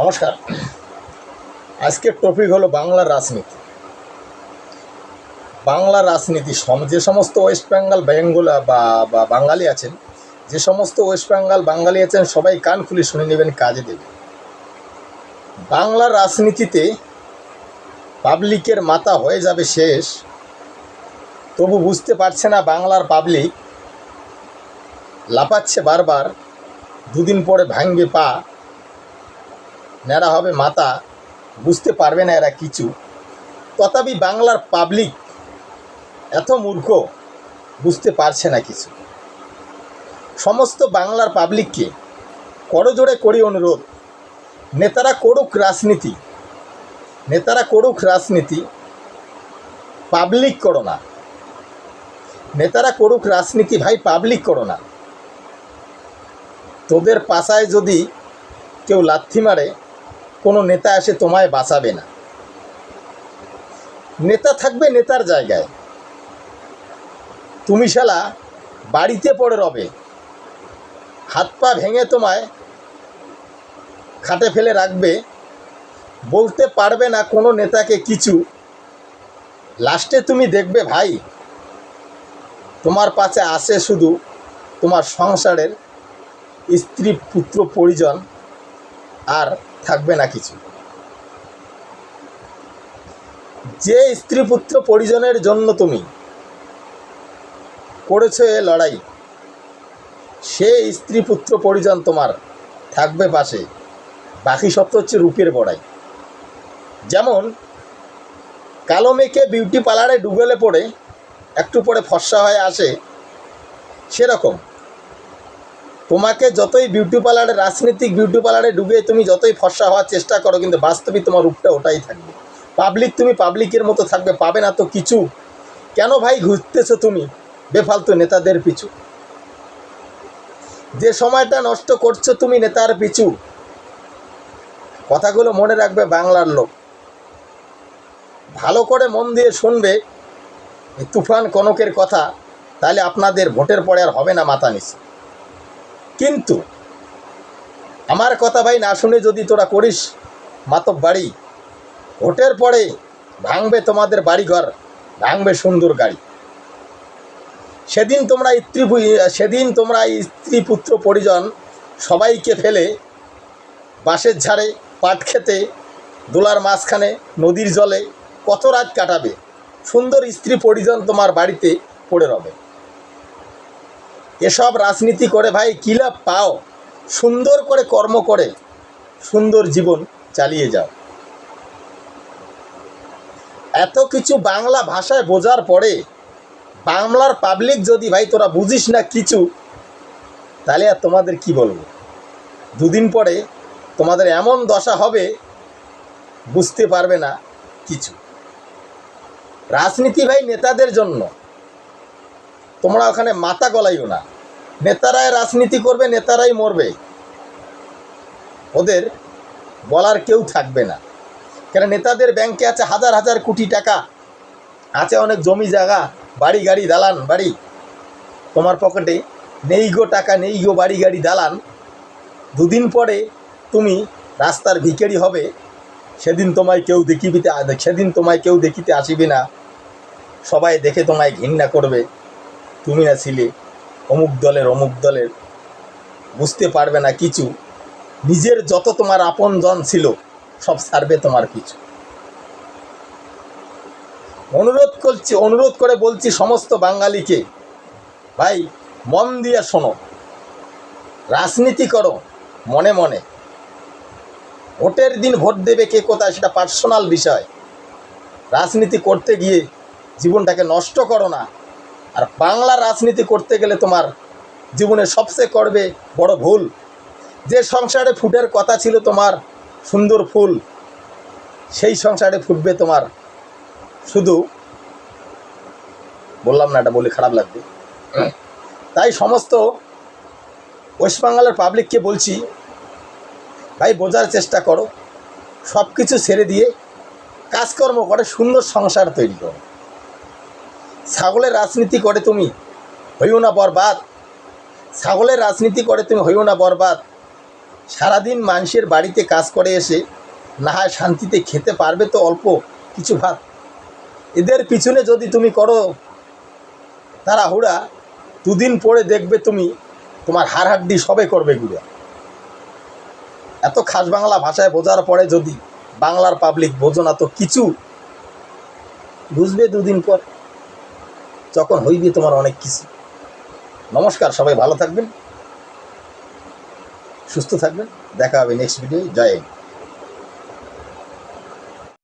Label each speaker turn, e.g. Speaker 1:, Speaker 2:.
Speaker 1: নমস্কার। আজকের টপিক হলো বাংলার রাজনীতি। বাংলা রাজনীতি যে সমস্ত ওয়েস্ট বেঙ্গল বেঙ্গল বা বাঙালি আছেন, যে সমস্ত ওয়েস্ট বেঙ্গল বাঙালি আছেন, সবাই কান খুলে শুনে নেবেন, কাজে দেবে। বাংলা রাজনীতিতে পাবলিকের মাথা হয়ে যাবে শেষ। তবু বুঝতে পারছে না বাংলার পাবলিক লাপাচ্ছে বারবার, দুদিন পরে ভাঙবে পা। ন্যাড়া হবে মাথা বুঝতে পারবে না এরা কিছু। তথাপি বাংলার পাবলিক এত মূর্খ, বুঝতে পারছে না কিছু। সমস্ত বাংলার পাবলিককে করজোড়ে করি অনুরোধ, নেতারা করুক রাজনীতি, নেতারা করুক রাজনীতি পাবলিক করো না। নেতারা করুক রাজনীতি, ভাই পাবলিক করো না। তোদের পাশায় যদি কেউ লাথি মারে কোনো নেতা এসে তোমায় বাঁচাবে না। নেতা থাকবে নেতার জায়গায়। তুমি শালা বাড়িতে পড়ে রবে। হাত পা ভেঙে তোমায় খাটে ফেলে রাখবে। বলতে পারবে না কোনো নেতাকে কিছু। লাস্টে তুমি দেখবে, ভাই, তোমার পাশে আসে শুধু তোমার সংসারের স্ত্রী, পুত্র, পরিজন আর থাকবে না কিছু। যে স্ত্রী পুত্র পরিজনের জন্য তুমি করেছ এ লড়াই, সে স্ত্রী পুত্র পরিজন তোমার থাকবে পাশে। বাকি সব তো হচ্ছে রূপের বড়াই। যেমন, কালো মেয়েকে বিউটি পার্লারে ডুবেলে পড়ে, একটু পরে ফর্সা হয়ে আসে, সেরকম। তোমাকে যতই বিউটি পার্লারে রাজনীতিক বিউটি পার্লারে ডুবে তুমি যতই ফর্সা হওয়ার চেষ্টা করো, কিন্তু বাস্তবিক তোমার রূপটা ওটাই থাকবে। পাবলিক তুমি পাবলিকের মতো থাকবে, পাবে না তো কিছু। কেন ভাই ঘুরতেছো তুমি? বেফালতু নেতাদের পিছু। যে সময়টা নষ্ট করছ তুমি নেতার পিছু। কথাগুলো মনে রাখবে বাংলার লোক। ভালো করে মন দিয়ে শুনবে তুফান কনকের কথা, তাহলে আপনাদের ভোটের পরে আর হবে না মাথা নিচে। কিন্তু আমার কথা ভাই না শুনে যদি তোরা করিস, মাতব বাড়ি, ভোটের পরে ভাঙবে তোমাদের বাড়িঘর, ভাঙবে সুন্দর গাড়ি। সেদিন তোমরা স্ত্রী সেদিন তোমরা স্ত্রী পুত্র পরিজন সবাইকে ফেলে বাঁশের ঝাড়ে পাট খেতে, দোলার মাঝখানে নদীর জলে কত রাত কাটাবে? সুন্দর স্ত্রী পরিজন তোমার বাড়িতে পড়ে রবে। এসব রাজনীতি করে ভাই কী লাভ? পাও। সুন্দর করে কর্ম করে, সুন্দর জীবন চালিয়ে যাও। এত কিছু বাংলা ভাষায় বোঝার পরে বাংলার পাবলিক যদি ভাই তোরা বুঝিস না কিছু, তাহলে আর তোমাদের কি বলব? দুদিন পরে তোমাদের এমন দশা হবে, বুঝতে পারবে না কিছু। রাজনীতি ভাই নেতাদের জন্য তোমরা ওখানে মাথা গলাইও না। নেতারাই রাজনীতি করবে, নেতারাই মরবে। ওদের বলার কেউ থাকবে না। কেন নেতাদের ব্যাংকে আছে হাজার হাজার কোটি টাকা, আছে অনেক জমি জায়গা, বাড়ি গাড়ি দালান, বাড়ি। তোমার পকেটে নেই গো টাকা, নেই গো বাড়ি গাড়ি, দালান। দুদিন পরে তুমি রাস্তার ভিখারি হবে, সেদিন তোমায় কেউ দেখিবিতে, সেদিন তোমায় কেউ দেখিতে আসিবে না। সবাই দেখে তোমায় ঘৃণা করবে। তুমি না ছিলে অমুক দলের অমুক দলের। বুঝতে পারবে না কিছু। নিজের যত তোমার আপনজন ছিল, সব সারবে তোমার কিছু। অনুরোধ করছি, অনুরোধ করে বলছি সমস্ত বাঙালিকে, ভাই, মন দিয়ে শোনো। রাজনীতি করো, মনে মনে। ভোটের দিন ভোট দেবে কে কোথায় সেটা পার্সোনাল বিষয়। রাজনীতি করতে গিয়ে জীবনটাকে নষ্ট করো না। আর বাংলা রাজনীতি করতে গেলে তোমার জীবনে সবচেয়ে করবে বড় ভুল। যে সংসারে ফুটের কথা ছিল তোমার সুন্দর ফুল, সেই সংসারে ফুটবে তোমার শুধু, বললাম না এটা বলে খারাপ লাগবে। তাই সমস্ত ওয়েস্ট বাংলার পাবলিককে বলছি, ভাই বোঝার চেষ্টা করো সব কিছু ছেড়ে দিয়ে কাজকর্ম করে সুন্দর সংসার তৈরি করো। ছাগলের রাজনীতি করে তুমি, হইও না বরবাদ। ছাগলের রাজনীতি করে তুমি, হইও না বরবাদ। সারাদিন মানুষের বাড়িতে কাজ করে এসে, না হয় শান্তিতে খেতে পারবে তো অল্প কিছু ভাত। এদের পিছনে যদি তুমি করো তারা হুড়া দুদিন পরে দেখবে তুমি তোমার হাড় হাড্ডি সবে করবে গুলো এত খাস বাংলা ভাষায় বোঝার পরে যদি বাংলার পাবলিক বোঝো না তো কিছু, বুঝবে দুদিন পর? যখন হইবে তোমার অনেক কিছু। নমস্কার, সবাই ভালো থাকবেন, সুস্থ থাকবেন। দেখা হবে নেক্সট ভিডিও জয়